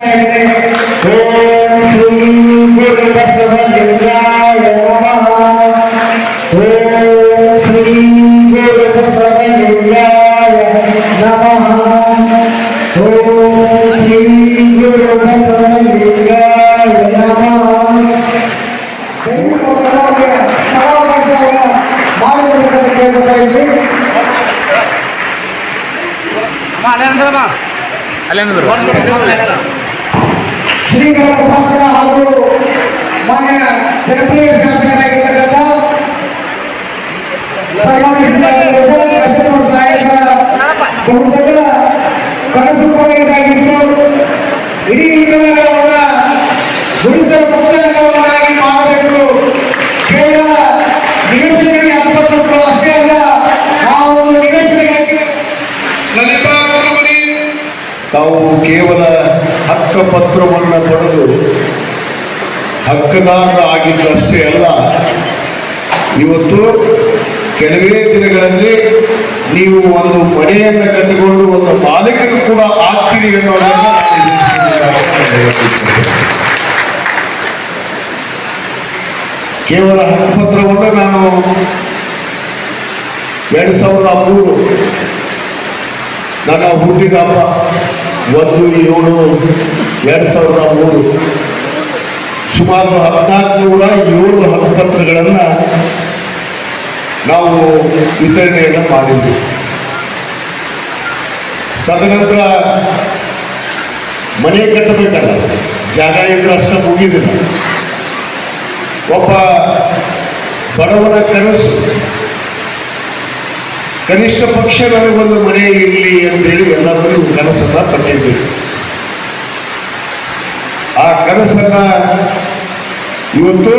ஓம் ஸ்ரீ குரு பசவலிங்காய நமः ஓம் ஸ்ரீ குரு பசவலிங்காய நமः ஓம் ஸ்ரீ குரு பசவலிங்காய நமः அலையானந்தரமா. ಶ್ರೀಗಳ ಮುಖಾಂತರ ಹಾಗೂ ಮಾನ್ಯ ಜನಪ್ರಿಯ ಶಾಸಕರಾಗಿರ್ತಕ್ಕಂಥ ಬಹುದೊಡ್ಡ ಕನಸು ಕೂಡ ಇದಾಗಿತ್ತು ಇಡೀ ಅವರ ಗುರುಸರ ಪುಸ್ತಕಗಳನ್ನಾಗಿ ಮಾಡಬೇಕು ಕೇವಲ ನಿವೇಶನಗಳಿಗೆ ಹಕ್ಕನ್ನು ಅಷ್ಟೇ ಅಲ್ಲ ಆ ಒಂದು ನಿವೇಶನಗಳಿಗೆ ತಾವು ಕೇವಲ ಹಕ್ಕಪತ್ರವನ್ನು ಪಡೆದು ಹಕ್ಕದಾರ ಆಗಿದ್ದು ಅಷ್ಟೇ ಅಲ್ಲ, ಇವತ್ತು ಕೆಲವೇ ದಿನಗಳಲ್ಲಿ ನೀವು ಒಂದು ಮನೆಯನ್ನು ಕಟ್ಟಿಕೊಂಡು ಒಂದು ಮಾಲೀಕರು ಕೂಡ ಆಗ್ತೀರಿ ಅನ್ನೋದನ್ನ ಕೇವಲ ಹಕ್ಕುಪತ್ರವನ್ನು ನಾನು ಎರಡು ಸಾವಿರದ ಮೂರು ನನ್ನ ಹುಟ್ಟಿದ ಹಬ್ಬ, ಒಂದು ಏಳು ಎರಡು ಸಾವಿರದ ಮೂರು. ಸುಮಾರು ಹದಿನಾಲ್ಕು ನೂರ ಏಳು ಹಕ್ಕುಪತ್ರಗಳನ್ನ ನಾವು ವಿತರಣೆಯನ್ನು ಮಾಡಿದ್ವಿ. ತದನಂತರ ಮನೆ ಕಟ್ಟಬೇಕಲ್ಲ, ಜಾಗ ಇದ್ರೆ ಅಷ್ಟ ಮುಗಿದಿಲ್ಲ ಒಬ್ಬ ಬಡವನ ಕನಸು, ಕನಿಷ್ಠ ಪಕ್ಷ ನನಗೊಂದು ಮನೆ ಇರಲಿ ಅಂತೇಳಿ ಎಲ್ಲರೂ ಕನಸನ್ನ ಪಟ್ಟಿದ್ವಿ ಆ ಕನಸನ್ನ ಇವತ್ತು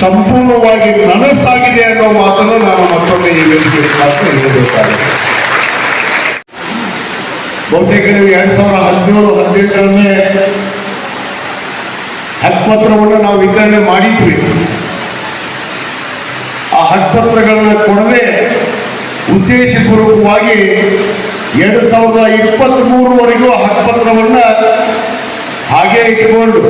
ಸಂಪೂರ್ಣವಾಗಿ ನನಸಾಗಿದೆ ಅನ್ನೋ ಮಾತನ್ನು ನಾನು ಮತ್ತೊಮ್ಮೆ ಈ ವೇದಿಕೆ ಮಾತ್ರ ಹೇಳಬೇಕಾಗಿದೆ. ಬಹುತೇಕ ನೀವು ಎರಡ್ ಸಾವಿರದ ಹದಿನೇಳು ಹದಿನೆಂಟರನ್ನೇ ಹತ್ಪತ್ರವನ್ನು ನಾವು ವಿತರಣೆ ಮಾಡಿದ್ವಿ. ಆ ಹಕ್ಪತ್ರಗಳನ್ನು ಕೊಡದೆ ಉದ್ದೇಶಪೂರ್ವಕವಾಗಿ ಎರಡು ಸಾವಿರದ ಇಪ್ಪತ್ತ್ ಮೂರವರೆಗೂ ಹಕ್ಕುಪತ್ರವನ್ನ ಹಾಗೆ ಇಟ್ಕೊಂಡು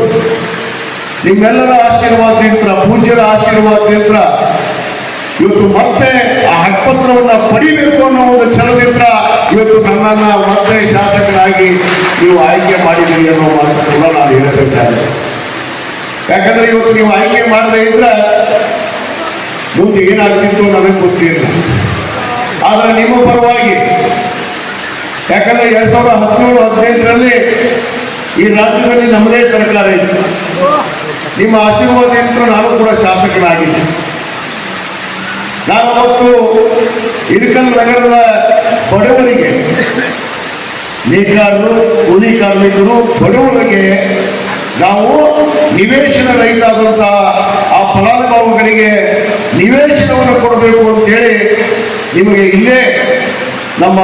ನಿಮ್ಮೆಲ್ಲರ ಆಶೀರ್ವಾದದಿಂದ ಪೂಜ್ಯರ ಆಶೀರ್ವಾದದಿಂದ ಇವತ್ತು ಮತ್ತೆ ಆ ಹಕ್ಪತ್ರವನ್ನ ಪಡಿಬೇಕು ಅನ್ನೋ ಒಂದು ಇವತ್ತು ನನ್ನನ್ನ ಮತ್ತೆ ಶಾಸಕರಾಗಿ ನೀವು ಆಯ್ಕೆ ಮಾಡಿದ್ದೀರಿ ಅನ್ನೋ ಮಾತು ಕೂಡ ನಾನು ಹೇಳಬೇಕಾಗಿದೆ. ಯಾಕಂದ್ರೆ ಇವತ್ತು ನೀವು ಆಯ್ಕೆ ಮಾಡದೇ ಇದ್ರೆ ಮುಂದೆ ಏನಾಗ್ತಿತ್ತು ನನಗೆ ಗೊತ್ತಿಲ್ಲ. ಆದರೆ ನಿಮ್ಮ ಪರವಾಗಿ ಯಾಕಂದ್ರೆ ಎರಡ್ ಸಾವಿರದ ಹದಿನೇಳು, ಹದಿನೆಂಟರಲ್ಲಿ ಈ ರಾಜ್ಯದಲ್ಲಿ ನಮ್ಮದೇ ಸರ್ಕಾರ ಇತ್ತು ನಿಮ್ಮ ಆಶೀರ್ವಾದದಿಂದ ನಾನು ಕೂಡ ಶಾಸಕನಾಗಿದ್ದೆ. ನಾನು ಅವತ್ತು ಇಡಕಲ್ ನಗರದ ಬಡವರಿಗೆ ನೇಕಾರರು, ಕೂಲಿ ಕಾರ್ಮಿಕರು, ಬಡವರಿಗೆ ನಾವು ನಿವೇಶನ ರೈತಾದಂತಹ ಆ ಫಲಾನುಭವಿಗಳಿಗೆ ನಿವೇಶನವನ್ನು ಕೊಡಬೇಕು ಅಂತೇಳಿ ನಿಮಗೆ ಇಲ್ಲೇ ನಮ್ಮ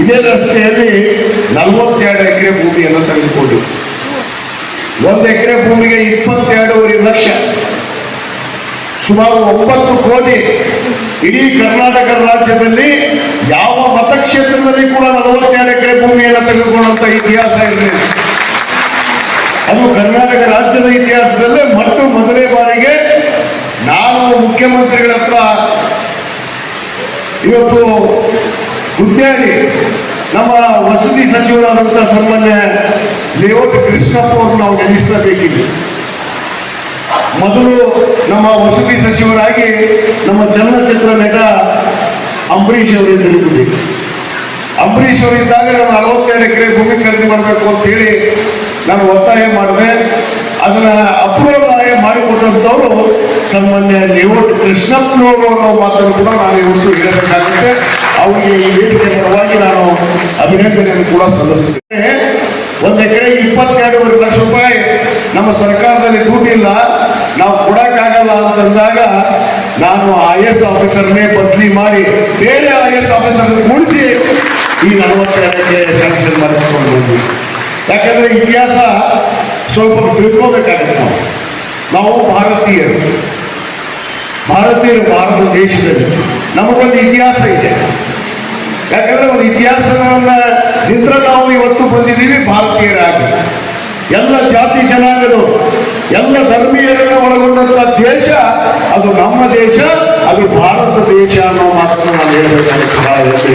ಇದೇ ರಸ್ತೆಯಲ್ಲಿ ನಲವತ್ತೆರಡು ಎಕರೆ ಭೂಮಿಯನ್ನು ತೆಗೆದುಕೊಂಡು, ಒಂದು ಎಕರೆ ಭೂಮಿಗೆ ಇಪ್ಪತ್ತೆರಡೂವರೆ ಲಕ್ಷ, ಸುಮಾರು ಒಂಬತ್ತು ಕೋಟಿ ಇಡೀ ಕರ್ನಾಟಕ ರಾಜ್ಯದಲ್ಲಿ ಯಾವ ಮತಕ್ಷೇತ್ರದಲ್ಲಿ ಕೂಡ ನಲವತ್ತೆರಡು ಎಕರೆ ಭೂಮಿಯನ್ನು ತೆಗೆದುಕೊಳ್ಳುವಂತ ಇತಿಹಾಸ ಇದೆ ಅದು ಕರ್ನಾಟಕ ರಾಜ್ಯದ ಇತಿಹಾಸದಲ್ಲೇ ಮತ್ತು ಮೊದಲೇ ಬಾರಿಗೆ ನಾನು ಮುಖ್ಯಮಂತ್ರಿಗಳ ಹತ್ರ ಇವತ್ತು ಹುದ್ದೆಯಲ್ಲಿ ನಮ್ಮ ವಸತಿ ಸಚಿವರಾದಂಥ ಸನ್ಮಾನ್ಯ ಲೇಔಟ್ ಕೃಷ್ಣಪ್ಪ ಅವರು ನಾವು ನಿಲ್ಲಿಸಬೇಕಿದೆ ಮೊದಲು ನಮ್ಮ ವಸತಿ ಸಚಿವರಾಗಿ ನಮ್ಮ ಚಲನಚಿತ್ರ ನಟ ಅಂಬರೀಷ್ ಅವರಿಂದ ಹಿಡಿದಿದ್ದೀವಿ ಅಂಬರೀಷ್ ಅವರಿದ್ದಾಗ ನಾನು ನಲವತ್ತೆರಡು ಎಕರೆ ಭೂಮಿ ಖರೀದಿ ಮಾಡಬೇಕು ಅಂತ ಹೇಳಿ ನಾನು ಒತ್ತಾಯ ಮಾಡಿದೆ. ಅದನ್ನ ಅಪ್ರೂವಲ್ ಆಗಿ ಮಾಡಿಕೊಟ್ಟಂಥವ್ರು ಸನ್ಮಾನ್ಯ ಲೇಔಟ್ ಕೃಷ್ಣಪ್ಪನವರು ಅನ್ನೋ ಮಾತನ್ನು ಕೂಡ ನಾನು ಇವತ್ತು ಹೇಳಬೇಕಾಗುತ್ತೆ. ಅವರಿಗೆ ಈ ವೇದಿಕೆ ಪರವಾಗಿ ನಾನು ಅಭಿನಂದನೆಯನ್ನು ಕೂಡ ಸಲ್ಲಿಸ್ತೇನೆ ಒಂದು ಎಕರೆ ಇಪ್ಪತ್ತೆರಡೂವರೆ ಲಕ್ಷ ರೂಪಾಯಿ ನಮ್ಮ ಸರ್ಕಾರದಲ್ಲಿ ದುಡ್ಡಿಲ್ಲ. ನಾವು ಕೊಡಕ್ಕಾಗಲ್ಲ ಅಂತಂದಾಗ ನಾನು ಐ ಎಸ್ ಆಫೀಸರ್ನೇ ಬದಲಿ ಮಾಡಿ ಬೇರೆ ಐ ಎಸ್ ಆಫೀಸರ್ ಕೂಡಿಸಿ ಈ ನಲವತ್ತೆರಡಕ್ಕೆ ಸ್ಯಾಂಕ್ಷನ್ ಮಾಡಿಸ್ಕೊಂಡು ಹೋಗಿ. ಯಾಕಂದ್ರೆ ಇತಿಹಾಸ ಸ್ವಲ್ಪ ತಿಳ್ಕೋಬೇಕಾಗುತ್ತೆ. ನಾವು ನಾವು ಭಾರತೀಯರು. ಭಾರತೀಯರು ಭಾರತ ದೇಶದಲ್ಲಿ ನಮಗೊಂದು ಇತಿಹಾಸ ಇದೆ. ಯಾಕಂದ್ರೆ ಒಂದು ಇತಿಹಾಸವನ್ನ ನಿಂತ್ರ ನಾವು ಇವತ್ತು ಬಂದಿದ್ದೀವಿ ಭಾರತೀಯರಾಗಿ. ಎಲ್ಲ ಜಾತಿ ಜನಾಂಗರು, ಎಲ್ಲ ಧರ್ಮೀಯರನ್ನು ಒಳಗೊಂಡಂತ ದೇಶ, ಅದು ನಮ್ಮ ದೇಶ, ಅದು ಭಾರತ ದೇಶ ಅನ್ನೋ ಮಾತನ್ನು ನಾನು ಹೇಳಬೇಕಾಗುತ್ತೆ.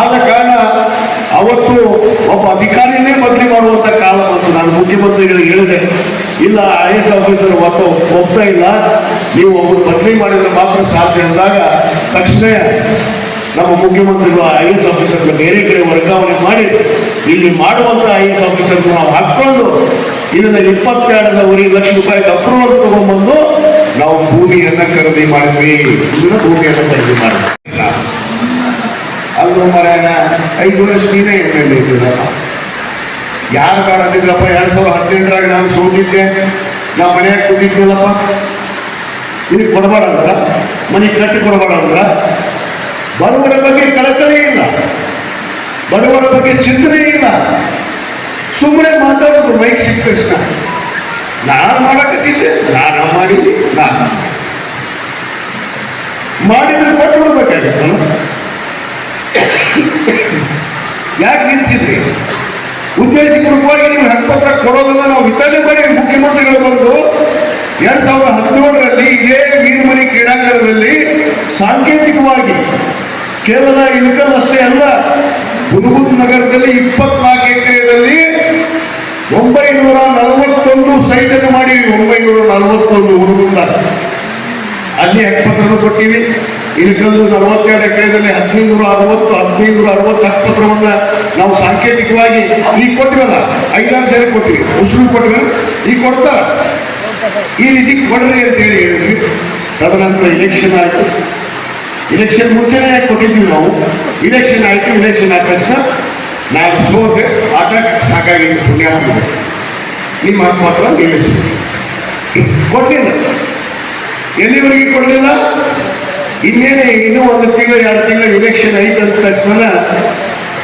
ಆದ ಕಾರಣ ಅವತ್ತು ಒಬ್ಬ ಅಧಿಕಾರಿನೇ ಬದಲಿ ಮಾಡುವಂತ ಕಾಲ ಬಂತು. ನಾನು ಮುಖ್ಯಮಂತ್ರಿಗಳಿಗೆ ಹೇಳಿದೆ, ಇಲ್ಲ ಐ ಎಸ್ ಆಫೀಸರ್ ಒಬ್ಬ ಒಪ್ತಾ ಇಲ್ಲ. ನೀವು ಒಬ್ಬರು ಬದಲಿ ಮಾಡಿದ್ರೆ ಮಾತ್ರ ಸಾಧ್ಯ ಅಂದಾಗ ತಕ್ಷಣ ನಮ್ಮ ಮುಖ್ಯಮಂತ್ರಿಗಳು ಐ ಎಸ್ ಆಫೀಸರ್ ಬೇರೆ ಕಡೆ ವರ್ಗಾವಣೆ ಮಾಡಿ ಇಲ್ಲಿ ಮಾಡುವಂತ ಐ ಎಸ್ ಆಫೀಸರ್ ನಾವು ಹಾಕೊಂಡು ಇದನ್ನ ಇಪ್ಪತ್ತೆರಡರವರೆಗೆ ಲಕ್ಷ ರೂಪಾಯಿ ಅಪ್ರೂವಲ್ ತಗೊಂಡ್ಬಂದು ನಾವು ಭೂಮಿಯನ್ನ ಖರೀದಿ ಮಾಡಿದ್ವಿ. ಇದನ್ನ ಭೂಮಿಯನ್ನ ಖರೀದಿ ಮಾಡಿದ್ವಿ. ಅಲ್ಲೂ ಮರಾಯಣ ಐದು ವರ್ಷ ಸೀನೆ ಎಂ ಎಲ್ ಯಾರು ಕಾಣದಿದ್ರಪ್ಪ ಎರಡ್ ಸಾವಿರದ ಹದಿನೆಂಟರಾಗ ನಾನು ಸೋತಿದ್ದೆ. ನಾ ಮನೆಯಾಗ ಕೂತಿದ್ನಲ್ಲಪ್ಪ. ಇದಕ್ಕೆ ಕೊಡಬೇಡ ಅಂದ್ರ ಮನೆ ಕಟ್ಟಿ ಕೊಡಬೇಡ ಅಂದ್ರ ಬಡವರ ಬಗ್ಗೆ ಕಳಕಳಿ ಇಲ್ಲ. ಬಡವರ ಬಗ್ಗೆ ಚಿಂತನೆ ಇಲ್ಲ. ಸುಮ್ಮನೆ ಮಾತಾಡೋದು ಮೈಕ್ ಸಿಕ್ಕಷ್ಟ ನಾನು ಮಾಡಕತ್ತಿದ್ದೆ ನಾನು ಮಾಡಿದ್ದೆ. ನಾನು ಮಾಡಿದ್ರೆ ಕೊಟ್ಟು ಬಿಡ್ಬೇಕಾಗತ್ತಲ್ಲ ಯಾಕೆ ನಿಲ್ಲಿಸಿದ್ರಿ ಉದ್ದೇಶಪೂರ್ವಕವಾಗಿ ನೀವು ಹಕ್ಕಪತ್ರ ಕೊಡೋದನ್ನ ನಾವು ವಿತರಣೆ ಮಾಡಿ ಮುಖ್ಯಮಂತ್ರಿಗಳು ಬಂದು ಎರಡ್ ಸಾವಿರದ ಹದಿನೇಳರಲ್ಲಿ ಇದೇ ವೀರಮಣಿ ಕ್ರೀಡಾಂಗಣದಲ್ಲಿ ಸಾಂಕೇತಿಕವಾಗಿ ಕೇವಲ ಇಳಕಲ್ ಅಷ್ಟೇ ಅಲ್ಲ ಹುಡುಗುದ್ ನಗರದಲ್ಲಿ ಇಪ್ಪತ್ನಾಲ್ಕು ಎಕರೆಯಲ್ಲಿ ಒಂಬೈನೂರ ನಲವತ್ತೊಂದು ಸೈಟನ್ನು ಅನ್ನು ಮಾಡಿ. ಒಂಬೈನೂರ ನಲವತ್ತೊಂದು ಹುಡುಗುಂದ ಅಲ್ಲಿ ಹೆಪ್ಪತ್ರನ್ನು ಕೊಟ್ಟಿವಿ. ಇಳಕಲ್ಲು ನಲವತ್ತೆರಡು ಎಕರೆದಲ್ಲಿ ಹದಿನೈದುನೂರ ಅರವತ್ತು ಹದಿನೈದುನೂರ ಅರವತ್ತು ಹಕ್ಕುಪತ್ರವನ್ನ ನಾವು ಸಾಂಕೇತಿಕವಾಗಿ ಈ ಕೊಟ್ಟಿವಲ್ಲ, ಐದಾರು ಜನ ಕೊಟ್ಟಿವಿ. ಉಸಿರು ಕೊಟ್ಟಿವಿ. ಈಗ ಕೊಡ್ತಾರ. ಈ ರೀತಿ ಕೊಡ್ರಿ ಅಂತ ಹೇಳಿ ಹೇಳಿದ್ವಿ. ತದನಂತರ ಎಲೆಕ್ಷನ್ ಆಯ್ತು. ಇಲೆಕ್ಷನ್ ಮುಂಚೆನೇ ಕೊಟ್ಟಿದ್ದೀವಿ ನಾವು. ಇಲೆಕ್ಷನ್ ಆಯಿತು ಇಲೆಕ್ಷನ್ ಆದ ತಕ್ಷಣ ನಾವು ಸೋತೆ ಆಟ ಸಾಕಾಗಿ ಪುಣ್ಯ ನಿಮ್ಮ ಮಾತ್ರ ನಿಲ್ಲಿಸಿ ಕೊಟ್ಟಿಲ್ಲ ಎಲ್ಲಿವರೆಗೆ ಕೊಡಲಿಲ್ಲ? ಇನ್ನೇನೆ ಇನ್ನೂ ಒಂದು ತಿಂಗಳು, ಎರಡು ತಿಂಗಳು ಇಲೆಕ್ಷನ್ ಐತೆ ಅಂತ ತಕ್ಷಣ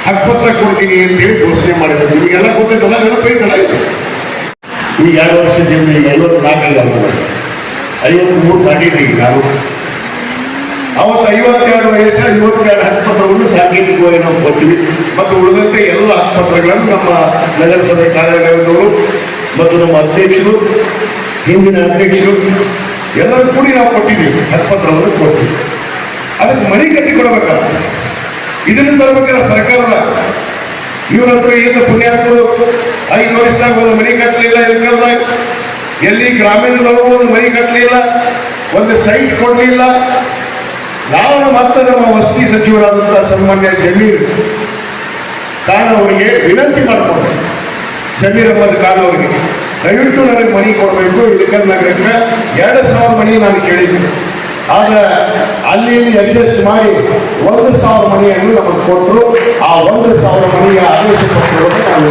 ಹಕ್ಕುಪತ್ರ ಕೊಡ್ತೀನಿ ಅಂತ ಹೇಳಿ ಘೋಷಣೆ ಮಾಡಿದ್ರು. ನಿಮಗೆಲ್ಲ ಕೊಟ್ಟಿದ್ದಲ್ಲ ನೆನಪೈತಲ್ಲ ಇದು ಈಗ ಎರಡು ವರ್ಷದಿಂದ ಈಗ ಐವತ್ತು ನಾಲ್ಕಲ್ಲ ಐವತ್ತು ಮೂರು ದಾಟಿದೆ ಈಗ. ನಾವು ಅವತ್ತು ಐವತ್ತೆರಡು ವಯಸ್ಸು, ಐವತ್ತೆರಡು ಹಕ್ಕುಪತ್ರವನ್ನು ಸಾಂಕೇತಿಕವಾಗಿ ನಾವು ಕೊಟ್ಟಿವಿ ಮತ್ತು ಉಳಿದಂತೆ ಎಲ್ಲ ಹಕ್ಕುಪತ್ರಗಳನ್ನು ನಮ್ಮ ನಗರಸಭೆ ಕಾರ್ಯಾಲಯದವರು ಮತ್ತು ನಮ್ಮ ಅಧ್ಯಕ್ಷರು, ಹಿಂದಿನ ಅಧ್ಯಕ್ಷರು, ಎಲ್ಲರೂ ಕೂಡಿ ನಾವು ಕೊಟ್ಟಿದ್ದೀವಿ. ಹಕ್ಕುಪತ್ರವನ್ನು ಕೊಟ್ಟಿವಿ ಅದಕ್ಕೆ ಮನೆ ಕಟ್ಟಿ ಕೊಡಬೇಕಲ್ಲ ಇದನ್ನು ತರಬೇಕಲ್ಲ ಸರ್ಕಾರದ ಇವ್ರ ಹತ್ರ ಏನು ಪುಣ್ಯಾತ್ಮರು ಐದು ವರ್ಷದಾಗ ಒಂದು ಮನೆ ಕಟ್ಟಲಿಲ್ಲ ಇಲ್ಕಲ್ದಾಗ ಎಲ್ಲಿ ಗ್ರಾಮೀಣದವರು ಒಂದು ಮನೆ ಕಟ್ಟಲಿಲ್ಲ, ಒಂದು ಸೈಟ್ ಕೊಡಲಿಲ್ಲ ನಾವು ಮತ್ತೆ ನಮ್ಮ ವಸ್ತಿ ಸಚಿವರಾದಂತಹ ಸನ್ಮಾನ್ಯ ಜಮೀರ್ ಖಾನ್ ಅವರಿಗೆ ವಿನಂತಿ ಮಾಡಿಕೊಂಡೆ ಜಮೀರ್ ಅಹಮದ್ ಖಾನ್ ಅವರಿಗೆ. ದಯವಿಟ್ಟು ನನಗೆ ಮನಿ ಕೊಡಬೇಕು. ಇಳಕಲ್ ನಗರಕ್ಕೆ ಎರಡು ಸಾವಿರ ಮನಿ ನಾನು ಕೇಳಿದ್ದೆ ಆದರೆ ಅಲ್ಲಿ ಅಡ್ಜಸ್ಟ್ ಮಾಡಿ ಒಂದು ಸಾವಿರ ಮನೆಯನ್ನು ನಮಗೆ ಕೊಟ್ಟರು ಆ ಒಂದು ಸಾವಿರ ಮನೆಯ ಆದೇಶ ಪತ್ರವನ್ನು ನಾನು.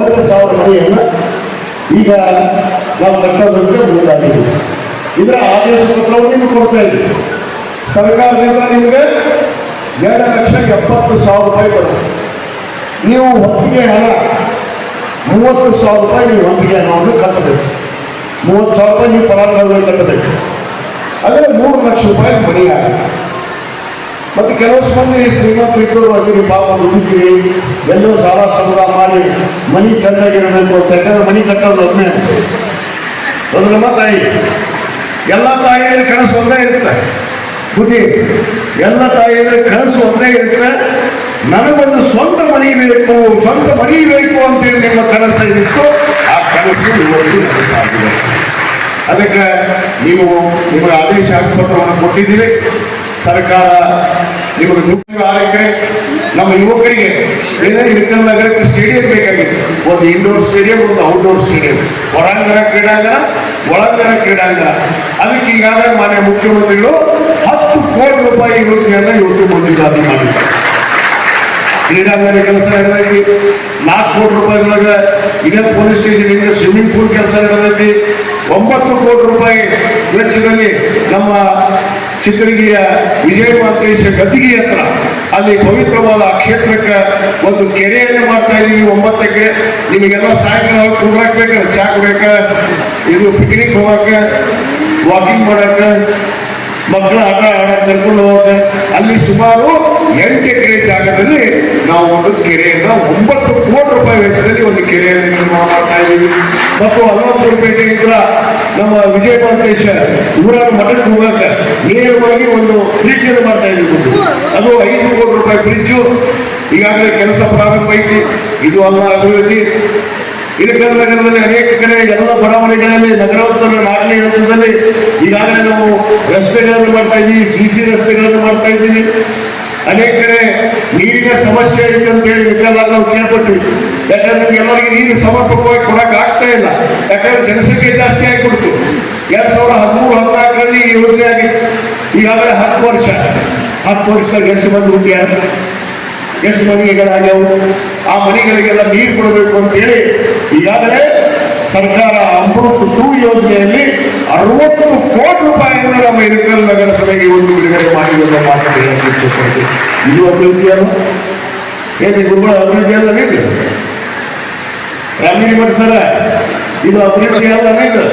ಒಂದು ಸಾವಿರ ಮನೆಯನ್ನು ಈಗ ನಾವು ಕಟ್ಟೋದಕ್ಕೆ ಮುಂದಾಗಿದ್ದೀವಿ ಇದರ ಆದೇಶ ಪತ್ರವನ್ನು ನಿಮಗೆ ಕೊಡ್ತಾ ಇದ್ದೀವಿ ಸರ್ಕಾರದಿಂದ ನಿಮಗೆ ಎರಡು ಲಕ್ಷ ಎಪ್ಪತ್ತು ಸಾವಿರ ರೂಪಾಯಿ ಬರುತ್ತೆ ನೀವು ಒಪ್ಪಿಗೆ ಹಣ, ಮೂವತ್ತು ಸಾವಿರ ರೂಪಾಯಿ ನೀವು ಒಪ್ಪಿಗೆ ಹಣವನ್ನು ಕಟ್ಟಬೇಕು. ಮೂವತ್ತು ಸಾವಿರ ರೂಪಾಯಿ ನೀವು ಫಲಾನುಭವಿಗಳು ಕಟ್ಟಬೇಕು. ಅಂದರೆ ಮೂರು ಲಕ್ಷ ರೂಪಾಯಿ ಮನಿ ಆಗುತ್ತೆ ಮತ್ತು ಕೆಲವಷ್ಟು ಮಂದಿ ಶ್ರೀಮಂತರು ಇಟ್ಟರು ಅದೀರಿ ಪಾಪ ದುಡಿತೀರಿ ಎಲ್ಲೋ ಸಾಲ ಸಂಬಳ ಮಾಡಿ ಮನಿ ಚೆನ್ನಾಗಿರಬೇಕು ಯಾಕಂದ್ರೆ ಮನಿ ಕಟ್ಟೋದು ಅದನ್ನೇ ಹೌದಲ್ಲಮ್ಮ ತಾಯಿ. ಎಲ್ಲ ತಾಯಿಯಲ್ಲಿ ಕನಸು ಒಂದೇ ಇರುತ್ತೆ. ಬುದ್ಧಿ, ಎಲ್ಲ ತಾಯಿಯಲ್ಲಿ ಕನಸು ಒಂದೇ ಇರುತ್ತೆ. ನನಗೊಂದು ಸ್ವಂತ ಮನೆ ಬೇಕು, ಸ್ವಂತ ಮನೆ ಬೇಕು ಅಂತೇಳಿ ನಿಮ್ಮ ಕನಸು ಇತ್ತು. ಆ ಕನಸು ಇವತ್ತು ನನಸಾಗಿದೆ ಅದಕ್ಕೆ ನೀವು ನಿಮಗೆ ಆದೇಶ ಪತ್ರವನ್ನು ಕೊಟ್ಟಿದ್ದೀರಿ. ಸರ್ಕಾರ ನಿಮಗೆ ಆರು ಎಕರೆ ನಮ್ಮ ಯುವಕರಿಗೆ ನಗರಕ್ಕೆ ಸ್ಟೇಡಿಯಂ ಬೇಕಾಗಿತ್ತು ಒಂದು ಇಂಡೋರ್ ಸ್ಟೇಡಿಯಂ ಒಂದು ಔಟ್ಡೋರ್ ಸ್ಟೇಡಿಯಂ ಹೊರಾಂಗಣ ಕ್ರೀಡಾಂಗಣ, ಒಳಾಂಗಣ ಕ್ರೀಡಾಂಗಣ. ಅದಕ್ಕೆ ಈಗಾಗಲೇ ಮಾನ್ಯ ಮುಖ್ಯಮಂತ್ರಿಗಳು ಹತ್ತು ಕೋಟಿ ರೂಪಾಯಿ ಯೋಜನೆಯನ್ನು ಇವತ್ತು ಮಂಜೂರಾತಿ ಮಾಡಿದ್ದಾರೆ. ಕ್ರೀಡಾಂಗಣ ಕೆಲಸ ನಡೆದೈತಿ. ನಾಲ್ಕು ಕೋಟಿ ರೂಪಾಯಿಗಳ ಇದೇ ಪೊಲೀಸ್ ಸ್ಟೇಷನ್ ಸ್ವಿಮ್ಮಿಂಗ್ ಪೂಲ್ ಕೆಲಸ ನಡೆದೈತಿ. ಒಂಬತ್ತು ಕೋಟಿ ರೂಪಾಯಿ ವೆಚ್ಚದಲ್ಲಿ ನಮ್ಮ ಚಿತ್ರಗಿರಿಯ ವಿಜಯ ಮಾತೇಶ ಗದ್ದಿಗೆ ಹತ್ರ ಅಲ್ಲಿ ಪವಿತ್ರವಾದ ಆ ಕ್ಷೇತ್ರಕ್ಕೆ ಒಂದು ಕೆರೆಯನ್ನು ಮಾಡ್ತಾ ಇದೀವಿ ಒಂಬತ್ತು ಎಕರೆ ನಿಮಗೆಲ್ಲ ಸಾಯಂಕಾಲ ಕೂಡಾಕ್ಬೇಕ ಚಾ ಕುಡಿಯಕ, ಇದು ಪಿಕ್ನಿಕ್ ಹೋಗಕ್ಕೆ ವಾಕಿಂಗ್ ಮಾಡಕ್ಕೆ ಮಕ್ಕಳ ಆಟ ಆಡಕ್ಕೆ ಕರ್ಕೊಂಡು ಹೋಗಕ್ಕೆ ಅಲ್ಲಿ ಸುಮಾರು ಎಂಟು ಎಕರೆ ಜಾಗದಲ್ಲಿ ನಾವು ಒಂದು ಕೆರೆಯನ್ನ ಒಂಬತ್ತು ಕೋಟಿ ರೂಪಾಯಿ ವೆಚ್ಚದಲ್ಲಿ ಒಂದು ಕೆರೆಯನ್ನು ನಿರ್ಮಾಣ ಮಾಡ್ತಾ ಇದ್ದೀವಿ. ಮತ್ತು ಅಲ್ಲಪೇಟೆ ಇದ್ರ ನಮ್ಮ ವಿಜಯ ಪರಮೇಶ ಊರಾಗ ಮಠಕ್ಕೆ ಹೋಗಕ್ಕ ನೇರವಾಗಿ ಒಂದು ಬ್ರಿಡ್ಜ್ ಅನ್ನು ಮಾಡ್ತಾ ಇದ್ದೀವಿ. ಅದು ಐದು ಕೋಟಿ ರೂಪಾಯಿ ಬ್ರಿಡ್ಜು ಈಗಾಗಲೇ ಕೆಲಸ ಪ್ರಾರಂಭ ಐತಿ. ಇದು ಅಲ್ಲ ಅಭಿವೃದ್ಧಿ. ಕರ್ನಾಟಕದಲ್ಲಿ ಅನೇಕ ಕಡೆ ಎಲ್ಲ ಬಡಾವಣೆಗಳಲ್ಲಿ ನಗರೋತ್ತರ ನಾಲ್ಕನೇ ಹಂತದಲ್ಲಿ ಈಗಾಗಲೇ ನಾವು ರಸ್ತೆಗಳನ್ನು ಮಾಡ್ತಾ ಇದ್ದೀವಿ ಸಿ ಸಿ ರಸ್ತೆಗಳನ್ನು ಮಾಡ್ತಾ ಇದ್ದೀವಿ. ಅನೇಕ ಕಡೆ ನೀರಿನ ಸಮಸ್ಯೆ ಐತೆ ಅಂತ ಹೇಳಿ ಇದೆಲ್ಲ ನಾವು ಕೇಳ್ಪಟ್ವಿ ಯಾಕಂದ್ರೆ ಎಲ್ಲರಿಗೆ ನೀರು ಸಮರ್ಪಕವಾಗಿ ಕೊಡಕ್ ಆಗ್ತಾ ಇಲ್ಲ. ಯಾಕಂದ್ರೆ ಜನಸಂಖ್ಯೆ ಜಾಸ್ತಿ ಆಗಿಬಿಡ್ತು. ಎರಡ್ ಸಾವಿರದ ಹದಿಮೂರು, ಹದಿನಾಲ್ಕರಲ್ಲಿ ಈ ಯೋಜನೆ ಆಗಿತ್ತು. ಈಗಾಗಲೇ ಹತ್ತು ವರ್ಷ. ಹತ್ತು ವರ್ಷದಾಗ ಎಷ್ಟು ಮಂದಿ ಹುಟ್ಟಿಯಾರ ಎಷ್ಟು ಮನೆಗಳಾಗ್ಯಾವು? ಆ ಮನೆಗಳಿಗೆಲ್ಲ ನೀರು ಕೊಡಬೇಕು ಅಂತ ಹೇಳಿ ಈಗಾಗಲೇ ಸರ್ಕಾರ ಅಮೃತ್ ಟೂ ಯೋಜನೆಯಲ್ಲಿ ಕೂಡ ನಮ್ಮ ಹಿರಿಕಲ್ ನಗರಸಭೆಗೆ ಒಂದು ಬಿಡುಗಡೆ ಮಾಡಿರುವ ಮಾತನ್ನು ಹೇಳಬೇಕು ಇದು ಅಭಿವೃದ್ಧಿಯನ್ನು ಏನು ಇದು ಕೂಡ ಅಭಿವೃದ್ಧಿ ಅಲ್ಲವೇ ಇದು? ಫ್ಯಾಮಿಲಿ ಸರ ಇದು ಅಭಿವೃದ್ಧಿ ಅಲ್ಲವೇ ಇದು?